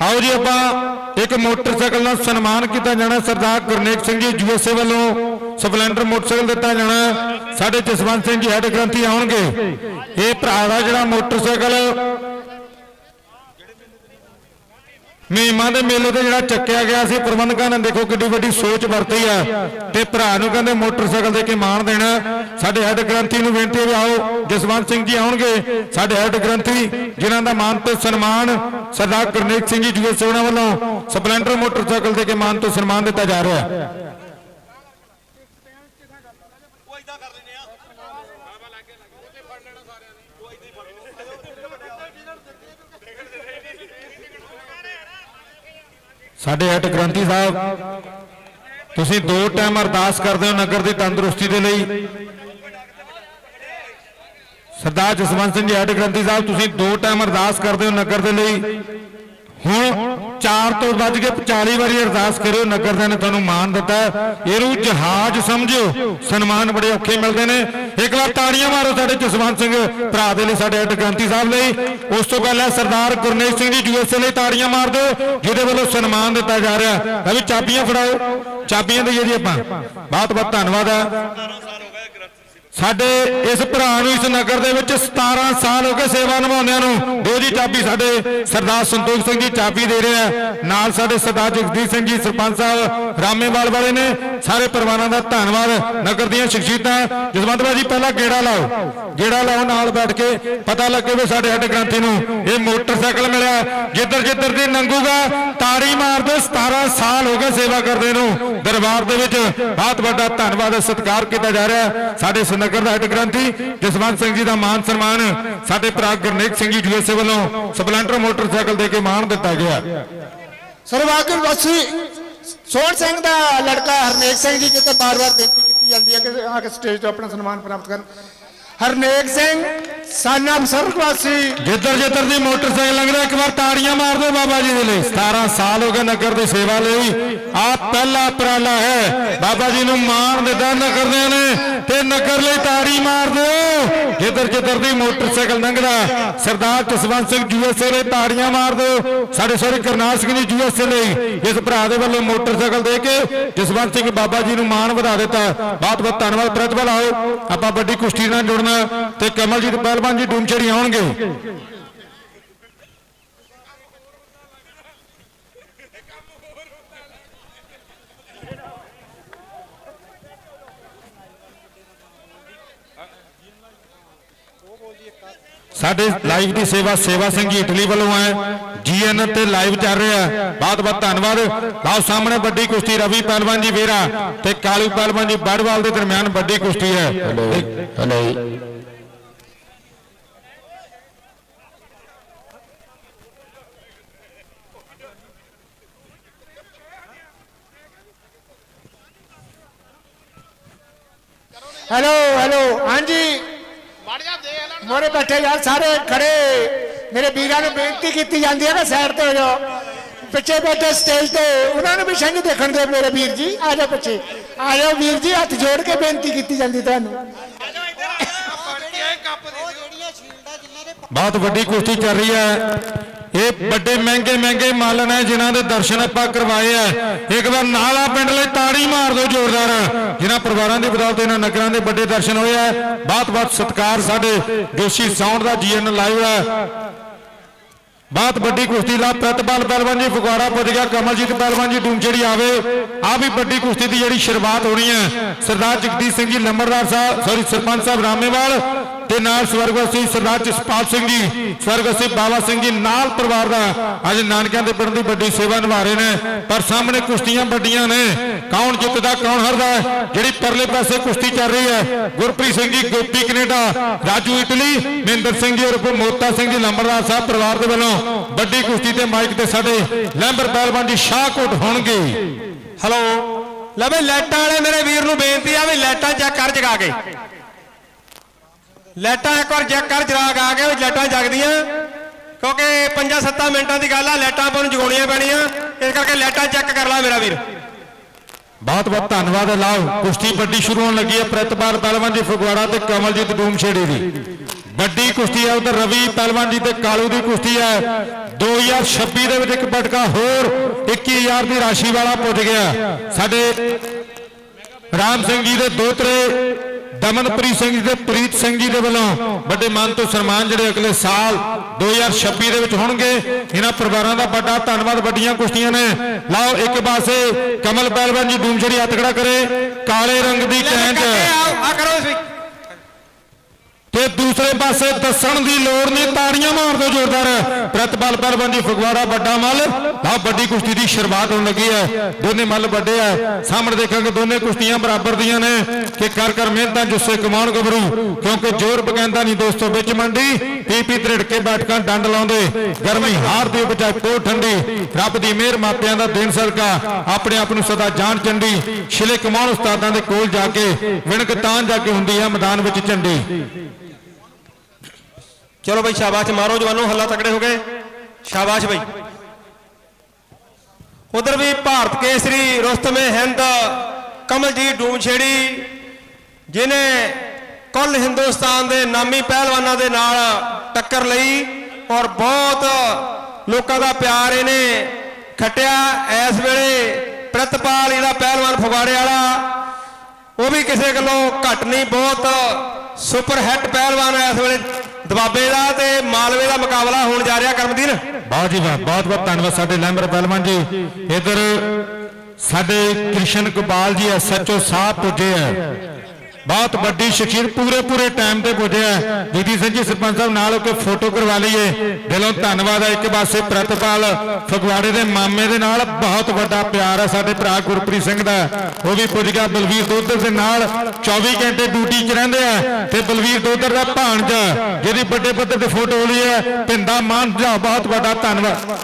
ਆਓ ਜੀ ਆਪਾਂ ਇੱਕ ਮੋਟਰਸਾਈਕਲ ਨਾਲ ਸਨਮਾਨ ਕੀਤਾ ਜਾਣਾ। ਸਰਦਾਰ ਗੁਰਨੇਕ ਸਿੰਘ ਜੀ ਯੂਐਸਏ ਵੱਲੋਂ ਸਪਲੈਂਡਰ ਮੋਟਰਸਾਈਕਲ ਦਿੱਤਾ ਜਾਣਾ। ਸਾਡੇ ਜਸਵੰਤ ਸਿੰਘ ਜੀ ਹੈਡ ਗ੍ਰੰਥੀ ਆਉਣਗੇ। ਇਹ ਭਰਾ ਦਾ ਜਿਹੜਾ ਮੋਟਰਸਾਈਕਲ ਮਹੀਮਾ ਦੇ ਮੇਲੇ ਤੇ ਜਿਹੜਾ ਚੱਕਿਆ ਗਿਆ ਸੀ, ਪ੍ਰਬੰਧਕਾਂ ਨੇ ਦੇਖੋ ਕਿੱਡੀ ਵੱਡੀ ਸੋਚ ਵਰਤੀ ਆ। ਤੇ ਭਰਾ ਨੂੰ ਕਹਿੰਦੇ ਮੋਟਰਸਾਈਕਲ ਦੇ ਕੇ ਮਾਣ ਦੇਣਾ। ਸਾਡੇ ਹੈੱਡ ਗ੍ਰੰਥੀ ਨੂੰ ਬੇਨਤੀ ਹੈ ਵੀ ਆਓ, ਜਸਵੰਤ ਸਿੰਘ ਜੀ ਆਉਣਗੇ। ਸਾਡੇ ਹੈੱਡ ਗ੍ਰੰਥੀ, ਜਿਨ੍ਹਾਂ ਦਾ ਮਾਨ ਤੇ ਸਨਮਾਨ ਸਰਦਾਰ ਗੁਰਨੇਕ ਸਿੰਘ ਜੀ ਜੂਏ ਸੋਨਾ ਵੱਲੋਂ ਸਪਲੈਂਡਰ ਮੋਟਰਸਾਈਕਲ ਦੇ ਕੇ ਮਾਨ ਤੋਂ ਸਨਮਾਨ ਦਿੱਤਾ ਜਾ ਰਿਹਾ ਹੈ। ਸਾਡੇ ਹੈੱਡ ਗ੍ਰੰਥੀ ਸਾਹਿਬ, ਤੁਸੀਂ ਦੋ ਟਾਈਮ ਅਰਦਾਸ ਕਰਦੇ ਹੋ ਨਗਰ ਦੀ ਤੰਦਰੁਸਤੀ ਦੇ ਲਈ। ਸਰਦਾਰ ਜਸਵੰਤ ਸਿੰਘ ਜੀ ਹੈੱਡ ਗ੍ਰੰਥੀ ਸਾਹਿਬ, ਤੁਸੀਂ ਦੋ ਟਾਈਮ ਅਰਦਾਸ ਕਰਦੇ ਹੋ ਨਗਰ ਦੇ ਲਈ। ਹੁਣ 4 ਤੋਂ ਵੱਜ ਕੇ 40 ਵਾਰੀ ਅਰਦਾਸ ਕਰਿਓ, ਨਗਰ ਨੇ ਤੁਹਾਨੂੰ ਮਾਣ ਦਿੱਤਾ ਇਹਨੂੰ ਜਹਾਜ਼ ਸਮਝਿਓ, ਸਨਮਾਨ ਬੜੇ ਔਖੇ ਮਿਲਦੇ ਨੇ। ਇੱਕ ਵਾਰ ਤਾੜੀਆਂ ਮਾਰੋ ਸਾਡੇ ਜਸਵੰਤ ਸਿੰਘ, ਭਰਾ ਦੇ ਲਈ ਸਾਡੇ ਹੈੱਡ ਗ੍ਰੰਥੀ ਸਾਹਿਬ ਲਈ। ਉਸ ਤੋਂ ਪਹਿਲਾਂ ਸਰਦਾਰ ਗੁਰਨੇਜ ਸਿੰਘ ਜੀ ਯੂਐਸਏ ਲਈ ਤਾੜੀਆਂ ਮਾਰ ਦਿਓ, ਜਿਹਦੇ ਵੱਲੋਂ ਸਨਮਾਨ ਦਿੱਤਾ ਜਾ ਰਿਹਾ ਹੈ। ਵੀ ਚਾਬੀਆਂ ਫੜਾਓ। ਚਾਬੀਆਂ ਦੇ ਜੀ ਆਪਾਂ ਬਹੁਤ ਬਹੁਤ ਧੰਨਵਾਦ ਹੈ। ਸਾਡੇ ਇਸ ਭਰਾ ਨੂੰ ਇਸ ਨਗਰ ਦੇ ਵਿੱਚ 17 ਸਾਲ ਹੋ ਗਏ ਸੇਵਾ ਨਿਭਾਉਂਦਿਆਂ ਨੂੰ। ਦੋ ਜੀ ਚਾਬੀ ਸਾਡੇ ਸਰਦਾਰ ਸੰਤੋਖ ਸਿੰਘ ਜੀ ਚਾਬੀ ਦੇ ਰਿਹਾ ਨਾਲ ਸਾਡੇ ਸਰਦਾਰ ਜਗਦੀਪ ਸਿੰਘ ਜੀ, ਸਰਪੰਚ ਸਾਹਿਬ ਰਾਮੇਵਾਲ ਵਾਲੇ ਨੇ ਸਾਰੇ ਪਰਿਵਾਰਾਂ ਦਾ ਧੰਨਵਾਦ ਨਗਰ ਦੀਆਂ ਸ਼ਖਸੀਅਤਾਂ। ਜਸਵੰਤ ਭਾਈ ਪਹਿਲਾਂ ਗੇੜਾ ਲਾਓ। ਗੇੜਾ ਲਾਓ, ਨਾਲ ਬੈਠ ਕੇ ਪਤਾ ਲੱਗੇ ਵੀ ਸਾਡੇ ਹੱਡ ਗ੍ਰੰਥੀ ਨੂੰ ਇਹ ਮੋਟਰਸਾਈਕਲ ਮਿਲਿਆ। ਜਿੱਧਰ ਜਿੱਧਰ ਦੀ ਨੰਗੂਗਾ, ਤਾੜੀ ਮਾਰਦੇ 17 ਸਾਲ ਹੋ ਗਏ ਸੇਵਾ ਕਰਦੇ ਨੂੰ। ਦਰਬਾਰ ਦੇ ਵਿੱਚ ਬਹੁਤ ਵੱਡਾ ਧੰਨਵਾਦ, ਸਤਿਕਾਰ ਕੀਤਾ ਜਾ ਰਿਹਾ। ਸਾਡੇ ਸਨਗਰ ਦਾ ਹੈੱਡ ਗ੍ਰੰਥੀ ਜਸਵੰਤ ਸਿੰਘ ਜੀ ਦਾ ਮਾਨ ਸਨਮਾਨ ਸਾਡੇ ਭਰਾ ਗੁਰਨੇਕ ਸਿੰਘ ਜੀ ਯੂਐਸਏ ਵੱਲੋਂ ਸਪਲੈਂਡਰ ਮੋਟਰਸਾਈਕਲ ਦੇ ਕੇ ਮਾਣ ਦਿੱਤਾ ਗਿਆ। ਸਰਵਾਗਰ ਵਾਸੀ ਸੋਹਣ ਸਿੰਘ ਦਾ ਲੜਕਾ ਹਰਨੇਕ ਸਿੰਘ ਜੀ ਜਿੱਤੇ ਬਾਰ-ਬਾਰ ਬੇਨਤੀ ਕੀਤੀ ਜਾਂਦੀ ਹੈ ਕਿ ਆ ਕੇ ਸਟੇਜ ਤੋਂ ਆਪਣਾ ਸਨਮਾਨ ਪ੍ਰਾਪਤ ਕਰਨ। ਹਰਨੇਕ ਸਿੰਘ, ਸਾਨਾ ਸਰਗਵਾਸੀ ਜਿੱਧਰ ਜਿੱਧਰ ਦੀ ਮੋਟਰਸਾਈਕਲ ਲੰਘਦਾ, ਇੱਕ ਵਾਰ ਤਾੜੀਆਂ ਮਾਰ ਦਿਓ ਬਾਬਾ ਜੀ ਦੇ ਲਈ। 17 ਸਾਲ ਹੋ ਗਏ ਨਗਰ ਦੀ ਸੇਵਾ ਲਈ। ਆ ਪਹਿਲਾ ਉਪਰਾਲਾ ਹੈ। ਬਾਬਾ ਜੀ ਨੂੰ ਮਾਣ ਦਿੱਤਾ ਨਗਰ ਨੇ ਤੇ ਨਗਰ ਲਈ ਤਾੜੀ ਮਾਰ ਦਿਓ ਜਿੱਧਰ ਜਿੱਧਰ ਦੀ ਮੋਟਰਸਾਈਕਲ ਲੰਘਦਾ, ਸਰਦਾਰ ਜਸਵੰਤ ਸਿੰਘ ਯੂਐਸਏ ਲਈ ਤਾੜੀਆਂ ਮਾਰ ਦਿਓ ਸਾਡੇ ਸਾਰੇ ਕਰਨਾਲ ਸਿੰਘ ਜੀ ਯੂਐਸਏ ਲਈ, ਇਸ ਭਰਾ ਦੇ ਵੱਲੋਂ ਮੋਟਰਸਾਈਕਲ ਦੇ ਕੇ ਜਸਵੰਤ ਸਿੰਘ ਬਾਬਾ ਜੀ ਨੂੰ ਮਾਣ ਵਧਾ ਦਿੱਤਾ। ਬਹੁਤ ਬਹੁਤ ਧੰਨਵਾਦ, ਪ੍ਰਤਿਭਾ ਆਓ ਆਪਾਂ ਵੱਡੀ ਕੁਸ਼ਤੀ ਨਾਲ ਜੁੜਨਾ ਤੇ ਕਮਲਜੀਤ ਪਹਿਲਵਾਨ ਜੀ ਡੂਮਚੜੀ ਆਉਣਗੇ। ਸਾਡੇ ਲਾਈਵ ਦੀ ਸੇਵਾ ਸੇਵਾ ਸਿੰਘ ਜੀ ਇਟਲੀ ਵੱਲੋਂ ਹੈ। ਜੀਐਨ ਤੇ ਲਾਈਵ ਚੱਲ ਰਿਹਾ ਬਹੁਤ ਬਹੁਤ ਧੰਨਵਾਦ। ਲਾਓ ਸਾਹਮਣੇ ਵੱਡੀ ਕੁਸ਼ਤੀ ਰਵੀ ਪਹਿਲਵਾਨ ਜੀ ਵੇਰਾ ਤੇ ਕਾਲੂ ਪਹਿਲਵਾਨ ਜੀ ਬੜਵਾਲ ਦੇ ਦਰਮਿਆਨ ਵੱਡੀ ਕੁਸ਼ਤੀ ਹੈ। ਹਲੋ ਹੈਲੋ ਹੈਲੋ ਹਾਂਜੀ। ਮੋਰੇ ਬੈਠੇ ਯਾਰ ਸਾਰੇ ਖੜੇ। ਮੇਰੇ ਵੀਰਾਂ ਨੂੰ ਬੇਨਤੀ ਕੀਤੀ ਜਾਂਦੀ ਹੈ ਨਾ ਸਾਈਡ ਤੇ ਹੋ ਜਾਓ। ਪਿੱਛੇ ਬੈਠੇ ਸਟੇਜ ਤੇ। ਉਹਨਾਂ ਨੂੰ ਵੀ ਸਿੰਘ ਦੇਖਣ ਦੇ ਮੇਰੇ ਵੀਰ ਜੀ। ਆ ਜਾਓ ਪਿੱਛੇ। ਆ ਜਾਓ ਵੀਰ ਜੀ ਹੱਥ ਜੋੜ ਕੇ ਬੇਨਤੀ ਕੀਤੀ ਜਾਂਦੀ ਤੁਹਾਨੂੰ। ਬਹੁਤ ਵੱਡੀ ਕੁਸ਼ਤੀ ਚੱਲ ਰਹੀ ਹੈ। ਇਹ ਵੱਡੇ ਮਹਿੰਗੇ ਮਹਿੰਗੇ ਮੱਲ ਨੇ ਜਿਨ੍ਹਾਂ ਦੇ ਦਰਸ਼ਨ ਆਪਾਂ ਕਰਵਾਏ ਆ। ਇੱਕ ਵਾਰ ਨਾਲਾ ਪਿੰਡ ਲਈ ਤਾੜੀ ਮਾਰ ਦਿਓ ਜ਼ੋਰਦਾਰ। ਜਿਨ੍ਹਾਂ ਪਰਿਵਾਰਾਂ ਦੀ ਬਦੌਲਤ ਇਹਨਾਂ ਨਗਰਾਂ ਦੇ ਵੱਡੇ ਦਰਸ਼ਨ ਹੋਏ ਆ। ਬਹੁਤ ਬਹੁਤ ਸਤਿਕਾਰ ਸਾਡੇ ਜੋਸ਼ੀ ਸਾਊਂਡ ਦਾ ਜੀਐਨ ਲਾਈਵ ਹੈ ਬਹੁਤ ਵੱਡੀ ਕੁਸ਼ਤੀ ਦਾ ਪ੍ਰਤਪਾਲ ਪਹਿਲਵਾਨ ਜੀ, ਫਗਵਾੜਾ ਪੁੱਜ ਗਿਆ। ਕਮਲਜੀਤ ਪਹਿਲਵਾਨ ਜੀ ਡੂਮਛੜੀ ਆਵੇ। ਆ ਵੀ ਵੱਡੀ ਕੁਸ਼ਤੀ ਦੀ ਜਿਹੜੀ ਸ਼ੁਰੂਆਤ ਹੋਣੀ ਹੈ ਸਰਦਾਰ ਜਗਦੀਸ਼ ਸਿੰਘ ਜੀ, ਲੰਬੜਦਾਰ ਸਾਹਿਬ ਸੌਰੀ ਸਰਪੰਚ ਸਾਹਿਬ ਰਾਮੇਵਾਲ। ਤੇ ਨਾਲ ਸਵਰਗਵਾਸੀ ਸਰਦਾਰ ਜਸਪਾਲ ਸਿੰਘ ਜੀ ਸਵਰਗਵਾਸੀ ਬਾਵਾ ਸਿੰਘ ਜੀ ਨਾਲ ਪਰਿਵਾਰ ਦਾ ਅੱਜ ਨਾਨਕਿਆਂ ਦੇ ਪਿੰਡ ਦੀ ਵੱਡੀ ਸੇਵਾ ਨਿਭਾ ਰਹੇ ਨੇ, ਪਰ ਸਾਹਮਣੇ ਕੁਸ਼ਤੀਆਂ ਵੱਡੀਆਂ ਨੇ। ਕੌਣ ਜਿੱਤਦਾ, ਕੌਣ ਹਾਰਦਾ ਜਿਹੜੀ ਪਰਲੇ ਪਾਸੇ ਕੁਸ਼ਤੀ ਚੱਲ ਰਹੀ ਹੈ, ਗੁਰਪ੍ਰੀਤ ਸਿੰਘ ਜੀ, ਗੋਪੀ ਕੈਨੇਡਾ, ਰਾਜੂ ਇਟਲੀ, ਮਹਿੰਦਰ ਸਿੰਘ ਜੀ ਉਰਫ ਮੋਤਾ ਸਿੰਘ ਜੀ ਲੰਬਰਦਾਰ ਸਾਹਿਬ ਪਰਿਵਾਰ ਦੇ ਵੱਲੋਂ ਵੱਡੀ ਕੁਸ਼ਤੀ ਤੇ ਮਾਈਕ ਤੇ ਸਾਡੇ ਲੈਂਬਰ ਪਹਿਲਵਾਨ ਜੀ ਸ਼ਾਹਕੋਟ ਹੋਣਗੇ। ਹੈਲੋ ਲੈ ਬਈ ਲਾਈਟਾਂ ਵਾਲੇ ਮੇਰੇ ਵੀਰ ਨੂੰ ਬੇਨਤੀ ਆ ਵੀ ਲਾਈਟਾਂ ਚੈੱਕ ਕਰ ਜਗਾ ਕੇ। ਲਾਈਟਾਂ ਇੱਕ ਵਾਰ ਚੈੱਕ ਕਰ ਜਗਾ ਗਾ ਕੇ ਵੀ ਲਾਈਟਾਂ ਜਗਦੀਆਂ। ਕਿਉਂਕਿ 5-7 ਮਿੰਟਾਂ ਦੀ ਗੱਲ ਆ, ਲਾਈਟਾਂ ਆਪਾਂ ਨੂੰ ਜਗਾਉਣੀਆਂ ਪੈਣੀਆਂ। ਇਸ ਕਰਕੇ ਲਾਈਟਾਂ ਚੈੱਕ ਕਰ ਲੈ ਮੇਰਾ ਵੀਰ। ਬਹੁਤ ਬਹੁਤ ਧੰਨਵਾਦ, ਲਾਓ। ਕੁਸ਼ਤੀ ਵੱਡੀ ਸ਼ੁਰੂ ਹੋਣ ਲੱਗੀ ਹੈ ਪ੍ਰਤਪਾਲ ਪਹਿਲਵਾਨ ਜੀ ਫਗਵਾੜਾ ਤੇ ਕਮਲਜੀਤ ਡੂਮਛੇੜੀ ਦੀ। ਵੱਡੀ ਕੁਸ਼ਤੀ ਹੈ ਉਧਰ ਰਵੀ ਪਹਿਲਵਾਨ ਜੀ ਤੇ ਕਾਲੂ ਦੀ ਕੁਸ਼ਤੀ ਹੈ। 2026 ਦੇ ਵਿੱਚ ਇੱਕ ਬਟਕਾ ਹੋਰ 21000 ਦੀ ਰਾਸ਼ੀ ਵਾਲਾ ਪੁੱਜ ਗਿਆ। ਸਾਡੇ ਰਾਮ ਸਿੰਘ ਜੀ ਦੇ ਦੋਤਰੇ ਦਮਨਪ੍ਰੀਤ ਸਿੰਘ ਜੀ ਤੇ ਪ੍ਰੀਤ ਸਿੰਘ ਜੀ ਦੇ ਵੱਲੋਂ ਵੱਡੇ ਮਾਨ ਤੋਂ ਸਨਮਾਨ ਜਿਹੜੇ ਅਗਲੇ ਸਾਲ 2026 ਦੇ ਵਿੱਚ ਹੋਣਗੇ ਇਹਨਾਂ ਪਰਿਵਾਰਾਂ ਦਾ ਵੱਡਾ ਧੰਨਵਾਦ ਵੱਡੀਆਂ ਕੁਸ਼ਤੀਆਂ ਨੇ। ਲਾਓ ਇੱਕ ਪਾਸੇ ਕਮਲ ਪਹਿਲਵਾਨ ਜੀ ਡੂਮਛੜੀ ਹੱਥ ਖੜਾ ਕਰੇ ਕਾਲੇ ਰੰਗ ਦੀ ਕੈਂਚ ਆ ਕਰੋ ਤੇ ਦੂਸਰੇ ਪਾਸੇ ਦੱਸਣ ਦੀ ਲੋੜ ਨਹੀਂ, ਤਾੜੀਆਂ ਮਾਰ ਦਿਓ ਜ਼ੋਰਦਾਰ। ਪ੍ਰਤਪਾਲ ਪਹਿਲਵਾਨ ਫਗਵਾੜਾ, ਵੱਡਾ ਮੱਲ। ਆ ਵੱਡੀ ਕੁਸ਼ਤੀ ਦੀ ਸ਼ੁਰੂਆਤ ਹੋਣ ਲੱਗੀ ਹੈ। ਦੋਨੇ ਮੱਲ ਵੱਡੇ ਆ ਸਾਹਮਣੇ ਦੇਖਾਂਗੇ ਦੋਨੇ ਕੁਸ਼ਤੀਆਂ ਬਰਾਬਰ ਦੀਆਂ ਨੇ ਕਿ ਕਰ ਕਰ ਮਿਹਨਤਾਂ ਜੁੱਸੇ ਕਮਾਉਣ ਗੱਭਰੂ, ਕਿਉਂਕਿ ਜ਼ੋਰ ਬਗੈਂਦਾ ਨਹੀਂ ਦੋਸਤੋ, ਵਿੱਚ ਮੰਡੀ ਪੀ ਪੀ ਕੇ ਬੈਠਕਾਂ ਡੰਡ ਲਾਉਂਦੇ। ਗਰਮੀ ਹਾਰ ਦੀ ਬਚਾਏ ਪੋ ਠੰਡੀ। ਰੱਬ ਦੀ ਮਿਹਰ ਮਾਪਿਆਂ ਦਾ ਦੇਣ ਸਦਕਾ, ਆਪਣੇ ਆਪ ਨੂੰ ਸਦਾ ਜਾਣ ਚੰਡੀ। ਛਿਲੇ ਕਮਾਉਣ ਉਸਤਾਦਾਂ ਦੇ ਕੋਲ ਜਾ ਕੇ, ਵਿਣਕ ਤਾਂ ਜਾ ਕੇ ਹੁੰਦੀ ਹੈ ਮੈਦਾਨ ਵਿੱਚ ਝੰਡੀ। ਚਲੋ ਬਈ ਸ਼ਾਬਾਸ਼ ਮਾਰੋ ਜਵਾਨੋ, ਹੱਲਾ ਤਕੜੇ ਹੋ ਗਏ। ਸ਼ਾਬਾਸ਼ ਬਈ। ਉਧਰ ਵੀ ਭਾਰਤ ਕੇਸਰੀ ਰੁਸਤਮੇ ਹਿੰਦ, ਕਮਲਜੀਤ ਡੂਮਛੇੜੀ, ਜਿਨੇ ਕੁੱਲ ਹਿੰਦੁਸਤਾਨ ਦੇ ਨਾਮੀ ਪਹਿਲਵਾਨਾਂ ਦੇ ਨਾਲ ਟੱਕਰ ਲਈ ਔਰ ਬਹੁਤ ਲੋਕਾਂ ਦਾ ਪਿਆਰ ਇਹਨੇ ਖਟਿਆ। ਇਸ ਵੇਲੇ ਪ੍ਰਤਪਾਲ ਜਿਹੜਾ ਪਹਿਲਵਾਨ ਫਗਵਾੜੇ ਵਾਲਾ, ਉਹ ਵੀ ਕਿਸੇ ਗੱਲੋਂ ਘੱਟ ਨਹੀਂ, ਬਹੁਤ ਸੁਪਰ ਹਿੱਟ ਪਹਿਲਵਾਨ ਇਸ ਵੇਲੇ। ਦਬਾਬੇ ਦਾ ਤੇ ਮਾਲਵੇ ਦਾ ਮੁਕਾਬਲਾ ਹੋਣ ਜਾ ਰਿਹਾ ਕਰਮਦੀਨ। ਬਹੁਤ ਜੀ ਵਾਹ ਬਹੁਤ ਬਹੁਤ ਧੰਨਵਾਦ ਸਾਡੇ ਲੈਂਬਰ ਪਹਿਲਵਾਨ ਜੀ। ਇਧਰ ਸਾਡੇ ਕ੍ਰਿਸ਼ਨ ਗੋਪਾਲ ਜੀ ਐਸਐਚਓ ਸਾਹਿਬ ਪੁੱਜੇ ਆ। ਬਹੁਤ ਵੱਡੀ ਸ਼ਖਸੀਅਤ ਪੂਰੇ ਪੂਰੇ ਟਾਈਮ ਤੇ ਪੁੱਜਿਆ ਜਗਦੀਪ ਸਿੰਘ ਜੀ ਸਰਪੰਚ ਸਾਹਿਬ ਨਾਲ ਹੋ ਕੇ ਫੋਟੋ ਕਰਵਾ ਲਈਏ। ਦਿਲੋਂ ਧੰਨਵਾਦ ਹੈ ਇੱਕ ਪਾਸੇ ਪ੍ਰਤਪਾਲ ਫਗਵਾੜੇ ਦੇ ਮਾਮੇ ਦੇ ਨਾਲ। ਬਹੁਤ ਵੱਡਾ ਪਿਆਰ ਹੈ ਸਾਡੇ ਭਰਾ ਗੁਰਪ੍ਰੀਤ ਸਿੰਘ ਦਾ। ਉਹ ਵੀ ਪੁੱਜ ਗਿਆ ਬਲਵੀਰ ਦੋਦਰ ਦੇ ਨਾਲ। 24 ਘੰਟੇ ਡਿਊਟੀ 'ਚ ਰਹਿੰਦੇ ਆ ਤੇ ਬਲਵੀਰ ਦੋਦਰ ਦਾ ਭਾਣਜਾ ਜਿਹਦੀ ਵੱਡੇ ਪੱਧਰ ਤੇ ਫੋਟੋ ਲਈ ਹੈ ਪਿੰਦਾ ਮਾਨ ਦਾ ਬਹੁਤ ਵੱਡਾ ਧੰਨਵਾਦ।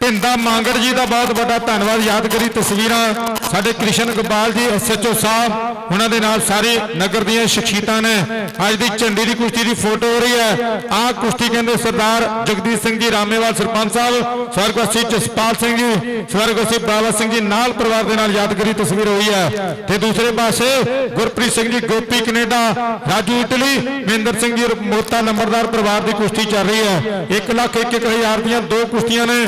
ਪਿੰਦਾ ਮਾਂਗੜ ਜੀ ਦਾ ਬਹੁਤ ਵੱਡਾ ਧੰਨਵਾਦ ਯਾਦਗਾਰੀ ਤਸਵੀਰਾਂ ਸਾਡੇ ਕ੍ਰਿਸ਼ਨ ਗੋਪਾਲ ਜੀ ਐਸਐਚਓ ਸਾਹਿਬ, ਉਹਨਾਂ ਦੇ ਨਾਲ ਸਾਰੇ ਨਗਰ ਦੀਆਂ ਸ਼ਖਸੀਅਤਾਂ ਨੇ। ਅੱਜ ਦੀ ਝੰਡੀ ਦੀ ਕੁਸ਼ਤੀ ਦੀ ਫੋਟੋ ਹੋ ਰਹੀ ਹੈ। ਆਹ ਕੁਸ਼ਤੀ ਕਹਿੰਦੇ ਸਰਦਾਰ ਜਗਦੀਸ਼ ਸਿੰਘ ਜੀ, ਰਾਮੇਵਾਲ ਸਰਪੰਚ ਸਾਹਿਬ, ਸਵਰਗਵਾਸੀ ਜਸਪਾਲ ਸਿੰਘ ਜੀ, ਸਵਰਗਵਾਸੀ ਬਾਵਾ ਸਿੰਘ ਜੀ ਨਾਲ ਪਰਿਵਾਰ ਦੇ ਨਾਲ ਯਾਦਗਾਰੀ ਤਸਵੀਰ ਹੋਈ ਹੈ। ਤੇ ਦੂਸਰੇ ਪਾਸੇ ਗੁਰਪ੍ਰੀਤ ਸਿੰਘ ਜੀ, ਗੋਪੀ ਕੈਨੇਡਾ, ਰਾਜੂ ਇਟਲੀ, ਮਹਿੰਦਰ ਸਿੰਘ ਜੀ, ਮੋਤਾ ਨੰਬਰਦਾਰ ਪਰਿਵਾਰ ਦੀ ਕੁਸ਼ਤੀ ਚੱਲ ਰਹੀ ਹੈ। 1 ਲੱਖ 1 ਹਜ਼ਾਰ ਦੀਆਂ ਦੋ ਕੁਸ਼ਤੀਆਂ ਨੇ।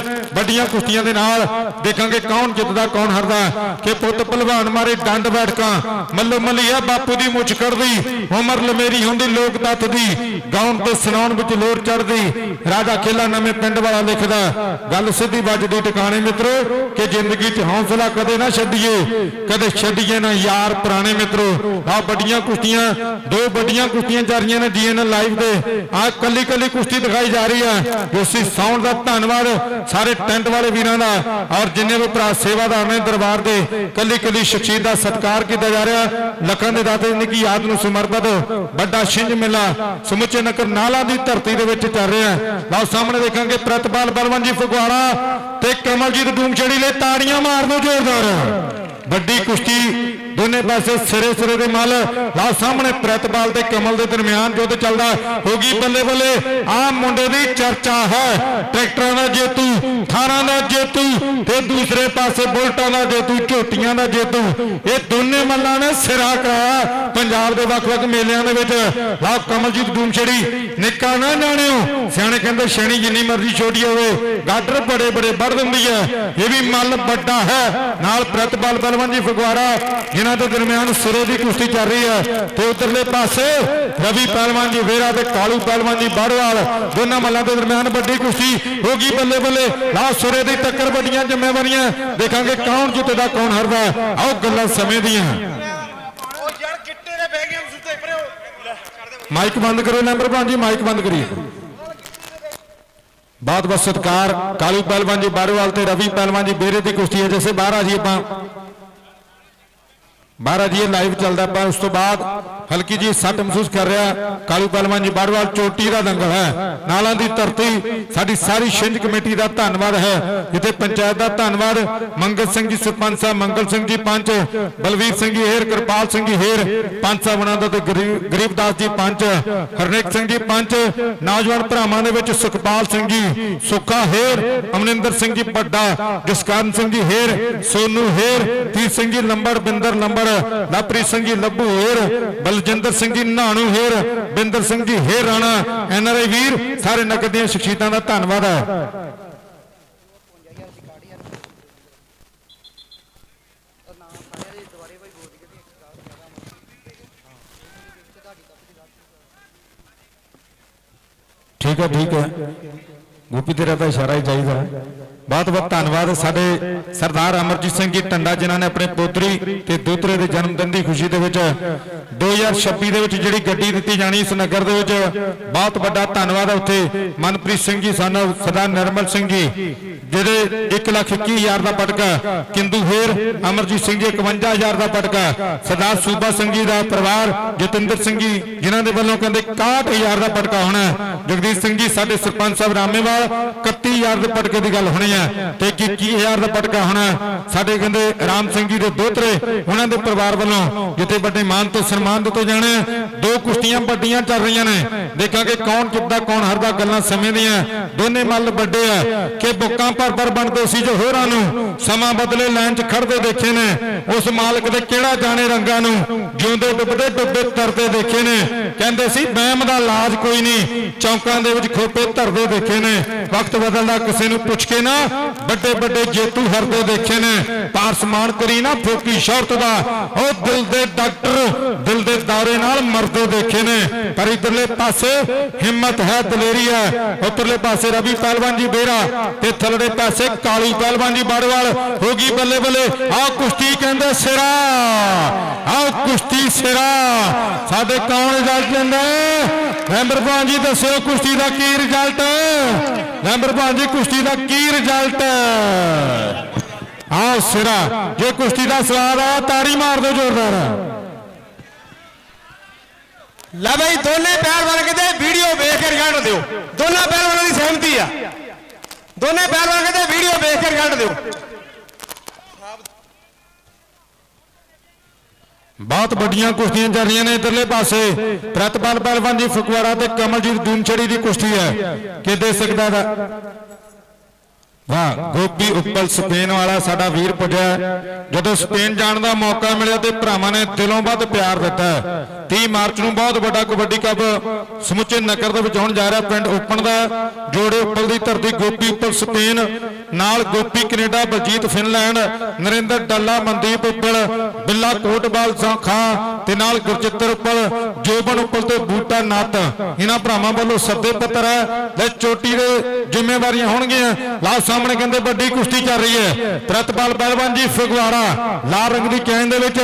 ਵੱਡੀਆਂ ਕੁਸ਼ਤੀਆਂ ਦੇ ਨਾਲ ਦੇਖਾਂਗੇ ਕੌਣ ਜਿੱਤਦਾ, ਕੌਣ ਹਾਰਦਾ। ਕਿ ਪੁੱਤ ਭਲਵਾਨ ਮਾਰੇ ਡੰਡ ਬੈਠਕਾਂ। ਮੱਲੋ ਮੱਲੀਆ ਬਾਪੂ ਦੀ ਮੁੱਛ ਕੱਢਦੀ, ਉਮਰ ਲਮੇਰੀ ਹੁੰਦੀ ਲੋਕ ਤੱਤ ਦੀ। ਗਾਉਣ ਤੇ ਸੁਣਾਉਣ ਵਿੱਚ ਲੋਰ ਚੜਦੀ ਰਾਜਾ ਖੇਲਾ ਨਵੇਂ ਪਿੰਡ ਵਾਲਾ ਲਿਖਦਾ। ਗੱਲ ਸਿੱਧੀ ਵੱਜਦੀ ਟਿਕਾਣੇ ਮਿੱਤਰੋ, ਕਿ ਜ਼ਿੰਦਗੀ 'ਚ ਹੌਸਲਾ ਕਦੇ ਨਾ ਛੱਡੀਏ, ਕਦੇ ਛੱਡੀਏ ਨਾ ਯਾਰ ਪੁਰਾਣੇ ਮਿੱਤਰੋ। ਆ ਵੱਡੀਆਂ ਕੁਸ਼ਤੀਆਂ, ਦੋ ਵੱਡੀਆਂ ਕੁਸ਼ਤੀਆਂ ਚੱਲ ਰਹੀਆਂ ਨੇ ਜੀਐਨ ਲਾਈਵ ਤੇ ਆ ਕੱਲੀ ਕੱਲੀ ਕੁਸ਼ਤੀ ਦਿਖਾਈ ਜਾ ਰਹੀ ਹੈ ਉਸੇ ਸਾਊਂਡ ਦਾ ਧੰਨਵਾਦ ਸਾਰੇ ਟੈਂਟ ਵਾਲੇ ਵੀਰਾਂ ਦਾ ਔਰ ਜਿੰਨੇ ਵੀ ਭਰਾ ਸੇਵਾਦਾਰ ਨੇ ਦਰਬਾਰ ਦੇ ਕੱਲੀ ਕੱਲੀ ਸ਼ਖਸੀਅਤ ਦਾ ਸਤਿਕਾਰ ਕੀਤਾ ਜਾ ਰਿਹਾ। ਲੱਖਾਂ ਦੇ ਦਾਤੇ ਨਿੱਕੀ ਯਾਦ ਨੂੰ ਸਮਰਪਿਤ ਵੱਡਾ ਛਿੰਝ ਮੇਲਾ ਸਮੁੱਚੇ ਨਗਰ ਨਾਲਾ ਦੀ ਧਰਤੀ ਦੇ ਵਿੱਚ ਚੱਲ ਰਿਹਾ। ਲਓ ਸਾਹਮਣੇ ਦੇਖਾਂਗੇ ਪ੍ਰਤਪਾਲ ਬਲਵੰਤ ਜੀ ਫਗਵਾੜਾ ਤੇ ਕਮਲਜੀਤ ਡੂਮਛੜੀ ਲਈ ਤਾੜੀਆਂ ਮਾਰ ਦਿਓ ਜ਼ੋਰਦਾਰ। ਵੱਡੀ ਕੁਸ਼ਤੀ ਦੋਨੇ ਪਾਸੇ ਸਿਰੇ ਸਿਰੇ ਦੇ ਮੱਲ ਲਾ ਸਾਹਮਣੇ ਪ੍ਰਤਪਾਲ ਤੇ ਕਮਲ ਦੇ ਦਰਮਿਆਨ ਜੁੱਧ ਚੱਲਦਾ ਹੋਗੀ ਬੱਲੇ ਬੱਲੇ। ਆ ਮੁੰਡੇ ਦੀ ਚਰਚਾ ਹੈ, ਟਰੈਕਟਰਾਂ ਦਾ ਜੇਤੂ 18 ਦਾ ਜੇਤੂ ਤੇ ਦੂਸਰੇ ਪਾਸੇ ਬੁਲਟਾਂ ਦਾ ਜੇਤੂ, ਝੋਟੀਆਂ ਦਾ ਜੇਤੂ। ਇਹ ਦੋਨੇ ਮੱਲਾਂ ਨੇ ਸਿਰਾ ਕਰਾਇਆ ਪੰਜਾਬ ਦੇ ਵੱਖ-ਵੱਖ ਮੇਲਿਆਂ ਦੇ ਵਿੱਚ। ਲਾ ਕਮਲਜੀਤ ਡੂਮਛੜੀ ਨਿੱਕਾ ਨਾ ਜਾਣਿਓ ਸਿਆਣੇ ਕਹਿੰਦੇ ਸਣੀ ਜਿੰਨੀ ਮਰਜ਼ੀ ਛੋਟੀ ਹੋਵੇ, ਗਾਡਰ ਬੜੇ ਬੜੇ ਵੱਢ ਦਿੰਦੀ ਹੈ, ਇਹ ਵੀ ਮੱਲ ਵੱਡਾ ਹੈ। ਨਾਲ ਪ੍ਰਤਪਾਲ ਬਲਵੰਤ ਜੀ ਫਗਵਾੜਾ ਜਿਨ੍ਹਾਂ ਦੇ ਦਰਮਿਆਨ ਸਿਰੇ ਦੀ ਕੁਸ਼ਤੀ ਚੱਲ ਰਹੀ ਹੈ ਤੇ ਉਧਰਲੇ ਪਾਸੇ ਰਵੀ ਪਹਿਲਵਾਨ ਜੀ ਵੇਰਾ ਤੇ ਕਾਲੂ ਪਹਿਲਵਾਨ ਜੀ ਬਾੜਵਾਲ, ਦੋਨਾਂ ਮੱਲਾਂ ਦੇ ਦਰਮਿਆਨ ਵੱਡੀ ਕੁਸ਼ਤੀ ਹੋ ਬੱਲੇ ਬੱਲੇ। ਲਾ ਸਿਰੇ ਦੀ ਟੱਕਰ ਵੱਡੀਆਂ ਜ਼ਿੰਮੇਵਾਰੀਆਂ। ਦੇਖਾਂਗੇ ਕੌਣ ਜਿੱਤਦਾ, ਕੌਣ ਹਾਰਦਾ। ਆਓ ਗੱਲਾਂ ਸਮੇਂ ਦੀਆਂ। ਮਾਈਕ ਬੰਦ ਕਰੋ ਨੰਬਰ ਭਾਂ ਜੀ, ਮਾਈਕ ਬੰਦ ਕਰੀਏ। ਬਹੁਤ ਬਹੁਤ ਸਤਿਕਾਰ, ਕਾਲੂ ਪਹਿਲਵਾਨ ਜੀ ਬਾੜਵਾਲ ਤੇ ਰਵੀ ਪਹਿਲਵਾਨ ਜੀ ਬੇਰੇ ਦੀ ਕੁਸ਼ਤੀ ਹੈ ਜੈਸੇ ਬਾਹਰ ਆ ਜੀ ਆਪਾਂ। ਬਾਹਰ ਜੀ, ਇਹ ਲਾਈਵ ਚੱਲਦਾ ਪਿਆ, ਉਸ ਤੋਂ ਬਾਅਦ ਹਲਕੀ ਜੀ ਸੱਟ ਮਹਿਸੂਸ ਕਰ ਰਿਹਾ ਕਾਲੂ ਪਹਿਲਵਾਨ ਜੀ ਬਾੜਵਾਲ, ਚੋਟੀ ਦਾ ਦੰਗਲ ਹੈ। ਨਾਲਾਂ ਦੀ ਧਰਤੀ, ਸਾਡੀ ਸਾਰੀ ਛਿੰਝ ਕਮੇਟੀ ਦਾ ਧੰਨਵਾਦ ਹੈ। ਜਿੱਥੇ ਪੰਚਾਇਤ ਦਾ ਧੰਨਵਾਦ, ਮੰਗਲ ਸਿੰਘ ਜੀ ਸਰਪੰਚ ਸਾਹਿਬ, ਮੰਗਲ ਸਿੰਘ ਜੀ ਪੰਚ, ਬਲਵੀਰ ਸਿੰਘ ਜੀ ਹੇਰ, ਕਿਰਪਾਲ ਸਿੰਘ ਜੀ ਹੇਰ ਪੰਚ ਸਾਹਿਬਾਨਾਂ ਦਾ ਤੇ ਗਰੀਬ- ਗਰੀਬਦਾਸ ਜੀ ਪੰਚ, ਹਰਨੇਕ ਸਿੰਘ ਜੀ ਪੰਚ, ਨੌਜਵਾਨ ਭਰਾਵਾਂ ਦੇ ਵਿੱਚ ਸੁਖਪਾਲ ਸਿੰਘ ਜੀ, ਸੁੱਖਾ ਹੇਰ, ਅਮਨਿੰਦਰ ਸਿੰਘ ਜੀ ਵੱਡਾ ਜਸਕਰਨ ਸਿੰਘ ਜੀ ਹੇਰ, ਸੋਨੂ ਹੇਰ ਤੀਰ ਸਿੰਘ ਜੀ ਲੰਬੜ, ਬਿੰਦਰ ਲੰਬੜ ਲਵਪ੍ਰੀਤ ਸਿੰਘ ਜੀ ਲੱਭੂ ਹੇਰ, ਬਲਜਿੰਦਰ ਸਿੰਘ ਜੀ ਨਾਣੂ ਹੇਰ, ਬਿੰਦਰ ਸਿੰਘ ਜੀ ਹੇਰ ਰਾਣਾ ਐਨਆਰਆਈ ਵੀਰ, ਸਾਰੇ ਨਗਰ ਦੀਆਂ ਸ਼ਖਸੀਅਤਾਂ ਦਾ ਧੰਨਵਾਦ ਹੈ। ਠੀਕ ਹੈ ਠੀਕ ਹੈ। ਗੋਪੀ ਤੇਰਾ ਤਾਂ ਇਸ਼ਾਰਾ ਹੀ ਚਾਹੀਦਾ। ਬਹੁਤ ਬਹੁਤ ਧੰਨਵਾਦ ਸਾਡੇ ਸਰਦਾਰ ਅਮਰਜੀਤ ਸਿੰਘ ਜੀ ਟੰਡਾ ਜਿਨ੍ਹਾਂ ਨੇ ਆਪਣੇ ਪੋਤਰੀ ਤੇ ਦੋਤਰੇ ਦੇ ਜਨਮ ਦਿਨ ਦੀ ਖੁਸ਼ੀ ਦੇ ਵਿੱਚ 2026 ਦੇ ਵਿੱਚ ਜਿਹੜੀ ਗੱਡੀ ਦਿੱਤੀ ਜਾਣੀ ਇਸ ਨਗਰ ਦੇ ਵਿੱਚ। ਬਹੁਤ ਵੱਡਾ ਧੰਨਵਾਦ ਹੈ ਉੱਥੇ ਮਨਪ੍ਰੀਤ ਸਿੰਘ ਜੀ, ਸਾਨੂੰ ਸਰਦਾਰ ਨਰਮਲ ਸਿੰਘ ਜੀ। ਜਿਹੜੇ 1 ਲੱਖ 21 ਹਜ਼ਾਰ ਦਾ ਪਟਕਾ, ਕਿੰਦੂ ਫੇਰ ਅਮਰਜੀਤ ਸਿੰਘ ਜੀ 51000 ਦਾ ਪਟਕਾ, ਸਰਦਾਰ ਸੂਬਾ ਸਿੰਘ ਜੀ ਦਾ ਪਰਿਵਾਰ, ਜਤਿੰਦਰ ਸਿੰਘ ਜੀ, ਜਿਨ੍ਹਾਂ ਦੇ ਵੱਲੋਂ ਕਹਿੰਦੇ 61000 ਦਾ ਪਟਕਾ ਹੋਣਾ ਹੈ। ਜਗਦੀਸ਼ ਸਿੰਘ ਜੀ, ਸਾਡੇ ਸਰਪੰਚ ਸਾਹਿਬ ਰਾਮੇਵਾਲ 31000 ਦੇ ਪਟਕੇ ਦੀ ਗੱਲ ਹੋਣੀ ਹੈ ਤੇ 21000 ਦਾ ਪਟਕਾ ਹੋਣਾ ਸਾਡੇ ਕਹਿੰਦੇ ਰਾਮ ਸਿੰਘ ਜੀ ਦੇ ਦੋਤਰੇ, ਉਹਨਾਂ ਦੇ ਪਰਿਵਾਰ ਵੱਲੋਂ ਜਿੱਥੇ ਵੱਡੇ ਮਾਨ ਤੋਂ ਸਨਮਾਨ ਦਿੱਤੇ ਜਾਣਾ ਦੋ ਕੁਸ਼ਤੀਆਂ ਵੱਡੀਆਂ ਚੱਲ ਰਹੀਆਂ ਨੇ। ਦੇਖਾਂਗੇ ਕੌਣ ਜਿੱਤਦਾ ਕੌਣ ਹਾਰਦਾ ਗੱਲਾਂ ਸਮੇਂ ਦੀਆਂ ਦੋਨੇ ਮੱਲ ਵੱਡੇ ਆ ਕਿ ਬੁੱਕਾਂ ਪਰ ਬਣਦੇ ਸੀ ਜੋ ਹੋਰਾਂ ਨੂੰ ਸਮਾਂ ਬਦਲੇ ਲਾਈਨ 'ਚ ਖੜਦੇ ਦੇਖੇ ਨੇ, ਉਸ ਮਾਲਕ ਦੇ ਕਿਹੜਾ ਜਾਣੇ ਰੰਗਾਂ ਨੂੰ ਜਿਉਂਦੇ ਡੁੱਬਦੇ ਡੁੱਬੇ ਤਰਦੇ ਦੇਖੇ ਨੇ। ਕਹਿੰਦੇ ਸੀ, ਬਹਿਮ ਦਾ ਇਲਾਜ ਕੋਈ ਨਹੀਂ, ਚੌਂਕਾਂ ਦੇ ਵਿੱਚ ਖੋਪੇ ਧਰਦੇ ਦੇਖੇ ਨੇ। ਵਕਤ ਬਦਲਦਾ ਕਿਸੇ ਨੂੰ ਪੁੱਛ ਕੇ ਨਾ ਵੱਡੇ ਵੱਡੇ ਜੇਤੂ ਹਰਦੇ ਦੇਖੇ ਨੇ। ਪਾਰਸਮਾਨ ਕਰੀ ਨਾ, ਫੋਕੀ ਸ਼ੌਰਤ ਦਾ, ਉਹ ਦਿਲ ਦੇ ਡਾਕਟਰ, ਦਿਲ ਦੇ ਦੌਰੇ ਨਾਲ ਮਰਦੇ ਦੇਖੇ ਨੇ। ਪਰ ਇਧਰਲੇ ਪਾਸੇ ਹਿੰਮਤ ਹੈ ਦਲੇਰੀ ਹੈ। ਉਧਰਲੇ ਪਾਸੇ ਰਵੀ ਪਹਿਲਵਾਨ ਜੀ ਬੇਰਾ ਤੇ ਥੱਲੜੇ ਪਾਸੇ ਕਾਲੀ ਪਹਿਲਵਾਨ ਜੀ ਬੜਵਾਲ, ਹੋ ਗਈ ਬੱਲੇ ਬੱਲੇ। ਆਹ ਕੁਸ਼ਤੀ ਕਹਿੰਦੇ ਸਿਰਾ, ਆਹ ਕੁਸ਼ਤੀ ਸਿਰਾ। ਸਾਡੇ ਕੌਣ ਰਿਜ਼ਲਟ ਲੈਂਦਾ ਮੈਂਬਰ ਭਾਂ ਜੀ, ਦੱਸਿਓ ਕੁਸ਼ਤੀ ਦਾ ਕੀ ਰਿਜ਼ਲਟ ਮੈਂਬਰ ਭਾਂ ਜੀ, ਕੁਸ਼ਤੀ ਦਾ ਕੀ ਰਿਜ਼ਲਟ ਆਹ ਸਿਰਾ, ਜੇ ਕੁਸ਼ਤੀ ਦਾ ਸਵਾਦ ਆ ਤਾੜੀ ਮਾਰ ਦਿਓ ਜ਼ੋਰਦਾਰ। ਲੈ ਬਈ, ਦੋਨੇ ਪਹਿਲਵਾਨ ਕਹਿੰਦੇ, ਵੀਡੀਓ ਵੇਖ ਕੇ ਰਿਜ਼ਲਟ ਦਿਓ। ਦੋਨਾਂ ਪਹਿਲਵਾਨਾਂ ਦੀ ਸਹਿਮਤੀ ਆ। ਦੋਨੇ ਪਹਿਲਵਾਨ ਕਹਿੰਦੇ ਵੀਡੀਓ ਵੇਖ ਕੇ ਰਿਜ਼ਲਟ ਦਿਓ। ਬਹੁਤ ਵੱਡੀਆਂ ਕੁਸ਼ਤੀਆਂ ਚੱਲ ਰਹੀਆਂ ਨੇ ਇਧਰਲੇ ਪਾਸੇ। ਪ੍ਰਤਪਾਲ ਪਹਿਲਵਾਨ ਜੀ ਫਕਵਾੜਾ ਤੇ ਕਮਲਜੀਤ ਦੂਮਛੜੀ ਦੀ ਕੁਸ਼ਤੀ ਹੈ। ਕਿ ਦੇ ਸਕਦਾ ਦਾ ਵਾਹ ਗੋਪੀ ਉੱਪਲ ਸਪੇਨ ਵਾਲਾ ਸਾਡਾ ਵੀਰ ਪੁੱਜਿਆ। ਜਦੋਂ ਸਪੇਨ ਜਾਣ ਦਾ ਮੌਕਾ ਮਿਲਿਆ ਤੇ ਭਰਾਵਾਂ ਨੇ ਦਿਲੋਂ ਵੱਧ ਪਿਆਰ ਦਿੱਤਾ। 30 ਮਾਰਚ ਨੂੰ ਬਹੁਤ ਵੱਡਾ ਕਬੱਡੀ ਕੱਪ ਸਮੁੱਚੇ ਨਗਰ ਦੇ ਵਿੱਚ ਹੋਣ ਜਾ ਰਿਹਾ, ਪਿੰਡ ਓਪਨ ਦਾ। ਜੋੜੇ ਉੱਪਰ ਦੀ ਧਰਤੀ ਗੋਪੀ ਉੱਪਰ ਸਪੇਨ, ਨਾਲ ਗੋਪੀ ਕੈਨੇਡਾ, ਬਲਜੀਤ ਫਿਨਲੈਂਡ, ਨਰਿੰਦਰ ਡੱਲਾ, ਮਨਦੀਪ ਉੱਪਲ, ਬਿੱਲਾ ਕੋਟਬਾਲ ਖਾਂ ਤੇ ਨਾਲ ਗੁਰਚਿੱਤਰ ਉੱਪਲ, ਜੋਬਨ ਉੱਪਲ ਤੇ ਬੂਟਾ ਨੱਤ ਇਹਨਾਂ ਭਰਾਵਾਂ ਵੱਲੋਂ ਸੱਦੇ ਪੱਤਰ ਹੈ ਤੇ ਚੋਟੀ ਦੇ ਜ਼ਿੰਮੇਵਾਰੀਆਂ ਹੋਣਗੀਆਂ। ਲਾਲ ਸਾਹਮਣੇ ਕਹਿੰਦੇ ਵੱਡੀ ਕੁਸ਼ਤੀ ਚੱਲ ਰਹੀ ਹੈ। ਪ੍ਰਤਪਾਲ ਪਹਿਲਵਾਨ ਜੀ ਫਗਵਾੜਾ, ਲਾਲ ਰੰਗ ਦੀ ਕੈਨ ਦੇ ਵਿੱਚ।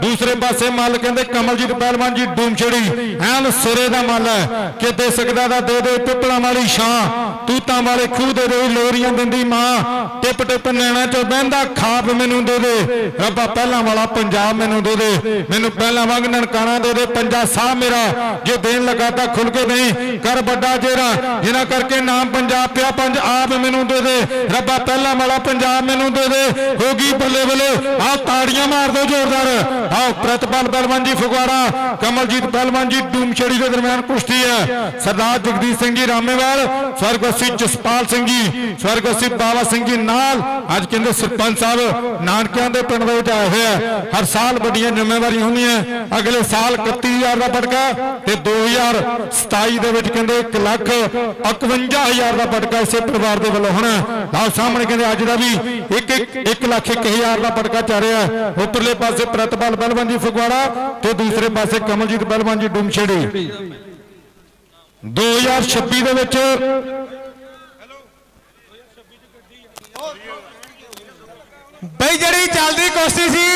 ਦੂਸਰੇ ਪਾਸੇ ਮੱਲ ਕਹਿੰਦੇ ਕਮਲਜੀਤ ਪਹਿਲਵਾਨ ਜੀ ਡੂਮਛੜੀ ਐਨ ਸਿਰੇ ਦਾ ਮੱਲ ਹੈ ਕਿ ਦੇ ਸਕਦਾ ਦਾ ਦੇ ਦੇ, ਪਿੱਪਲਾਂ ਵਾਲੀ ਛਾਂ। ਤੂਤਾਂ ਵਾਲੇ ਖੂਹ ਦੇ ਦੇ, ਲੋਰੀਆਂ ਦਿੰਦੀ ਮਾਂ। ਟਿਪ ਟਿਪ ਨੈਣਾ ਚੋਂ ਬਹਿੰਦਾ ਖਾਪ ਮੈਨੂੰ ਦੇ ਦੇ। ਰੱਬਾ, ਪਹਿਲਾਂ ਵਾਲਾ ਪੰਜਾਬ ਮੈਨੂੰ ਦੇ ਦੇ। ਮੈਨੂੰ ਪਹਿਲਾਂ ਵਾਂਗ ਨਨਕਾਣਾ ਦੇ ਦੇ। ਪੰਜਾ ਸਾਹ ਮੇਰਾ, ਜੇ ਦੇਣ ਲੱਗਾ ਤਾਂ ਖੁੱਲ ਕੇ ਨਹੀਂ। ਕਰ ਵੱਡਾ ਜੇਰਾ, ਜਿਨ੍ਹਾਂ ਕਰਕੇ ਨਾਮ ਪੰਜਾਬ ਪਿਆ, ਪੰਜ ਆਪ ਮੈਨੂੰ ਦੇ ਦੇ। ਰੱਬਾ, ਪਹਿਲਾਂ ਵਾਲਾ ਪੰਜਾਬ ਮੈਨੂੰ ਦੇ ਦੇ। ਹੋ ਗਈ ਬੱਲੇ ਬੱਲੇ। ਆਹ ਤਾੜੀਆਂ ਮਾਰ ਦੋ ਜ਼ੋਰਦਾਰ। ਆਓ ਪ੍ਰਤਪਾਲ ਪਹਿਲਵਾਨ ਜੀ ਫਗਵਾੜਾ, ਕਮਲਜੀਤ ਪਹਿਲਵਾਨ ਜੀ ਡੂਮਛੜੀ ਦੇ ਦਰਮਿਆਨ ਕੁਸ਼ਤੀ ਹੈ। ਸਰਦਾਰ ਜਗਦੀਸ਼ ਸਿੰਘ ਜੀ ਰਾਮੇਵਾਲ ਸਵਰਗ ਸਵਰਗਵਾਸੀ ਜਸਪਾਲ ਸਿੰਘ ਜੀ ਸਵਰਗਵਾਸੀ ਬਾਵਾ ਸਿੰਘ ਜੀ ਨਾਲ ਅੱਜ ਕਹਿੰਦੇ ਸਰਪੰਚ ਸਾਹਿਬ, ਨਾਨਕਿਆਂ ਦੇ ਪਿੰਡ ਦੇ ਵਿੱਚ ਆਏ ਹੋਏ ਆ। ਹਰ ਸਾਲ ਵੱਡੀਆਂ ਜ਼ਿੰਮੇਵਾਰੀਆਂ ਹੁੰਦੀਆਂ ਅਗਲੇ ਸਾਲ 31000 ਦਾ ਪਟਕਾ ਤੇ 2027 ਦੇ ਵਿੱਚ ਕਹਿੰਦੇ 1 ਲੱਖ 51000 ਦਾ ਪਟਕਾ ਇਸੇ ਪਰਿਵਾਰ ਦੇ ਵੱਲੋਂ ਹੋਣਾ। ਆਹ ਸਾਹਮਣੇ ਕਹਿੰਦੇ ਅੱਜ ਦਾ ਵੀ 1 1 ਲੱਖ 1000 ਦਾ ਪਟਕਾ ਚੱਲ ਰਿਹਾ ਹੈ। ਉੱਪਰਲੇ ਪਾਸੇ ਪ੍ਰਤਪਾਲ ਬਲਵੰਤ ਜੀ ਫਗਵਾੜਾ ਤੇ ਦੂਸਰੇ ਪਾਸੇ ਕਮਲਜੀਤ ਬਲਵੰਤ ਜੀ ਡੁਮਛੇੜੀ 2026 ਦੇ ਵਿੱਚ ਬਈ ਜਿਹੜੀ ਚੱਲਦੀ ਕੁਸ਼ਤੀ ਸੀ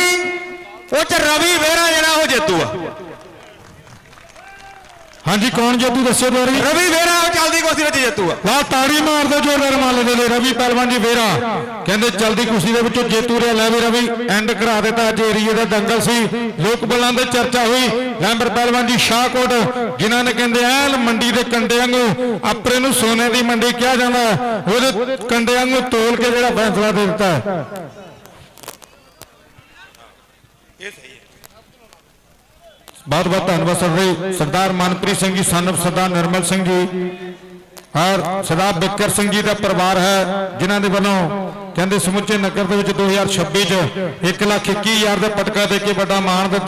ਉਹ ਚ ਰਵੀ ਵੇਰਾ ਜਿਹੜਾ ਉਹ ਜੇਤੂ ਆ। ਹਾਂਜੀ ਕੌਣ ਜੇਤੂ ਦੱਸਿਓ ਦੋਰੀ ਰਵੀ ਵੇਰਾ ਉਹ ਚੱਲਦੀ ਕੁਸ਼ਤੀ ਵਿੱਚ ਜੇਤੂ ਆ। ਲਾ ਤਾੜੀ ਮਾਰ ਦਿਓ ਜੋਰਦਾਰ ਮੰਨ ਦੇ ਲਈ ਰਵੀ ਪਹਿਲਵਾਨ ਜੀ ਵੇਰਾ ਕਹਿੰਦੇ ਜਲਦੀ ਕੁਸ਼ਤੀ ਦੇ ਵਿੱਚੋਂ ਜੇਤੂ ਰਿਹਾ ਲੈ ਵੀ ਰਵੀ ਐਂਡ ਕਰਾ ਦਿੱਤਾ ਅੱਜ ਏਰੀਏ ਦਾ ਦੰਗਲ ਸੀ। ਲੋਕ ਬਲਾਂ ਦੇ ਚਰਚਾ ਹੋਈ। ਲੈਂਬਰ ਪਹਿਲਵਾਨ ਜੀ ਸ਼ਾਹਕੋਟ ਜਿਨ੍ਹਾਂ ਨੇ ਕਹਿੰਦੇ ਐਨ ਮੰਡੀ ਦੇ ਕੰਡੇ ਵਾਂਗੂ ਆਪਰੇ ਨੂੰ ਸੋਨੇ ਦੀ ਮੰਡੀ ਕਿਹਾ ਜਾਂਦਾ। ਉਹਦੇ ਕੰਡੇ ਵਾਂਗੂ ਤੋਲ ਕੇ ਜਿਹੜਾ ਫੈਸਲਾ ਦੇ ਦਿੱਤਾ। ਹੈ। ਬਹੁਤ ਬਹੁਤ ਧੰਨਵਾਦ ਸਰਦਾਰ ਸਰਦਾਰ ਮਨਪ੍ਰੀਤ ਸਿੰਘ ਜੀ ਸਨਫ ਸਰਦਾਰ ਨਿਰਮਲ ਸਿੰਘ ਜੀ ਔਰ ਸਰਦਾਰ ਬਿੱਕਰ ਸਿੰਘ ਜੀ ਦਾ ਪਰਿਵਾਰ ਹੈ, ਜਿਨ੍ਹਾਂ ਦੇ ਵੱਲੋਂ ਕਹਿੰਦੇ ਸਮੁੱਚੇ ਨਗਰ ਦੇ ਵਿੱਚ 2026 ਚ 1 ਲੱਖ 21 ਹਜ਼ਾਰ ਦਾ ਪਟਕਾ ਦੇ ਕੇ ਵੱਡਾ ਮਾਣ ਦਿੱਤਾ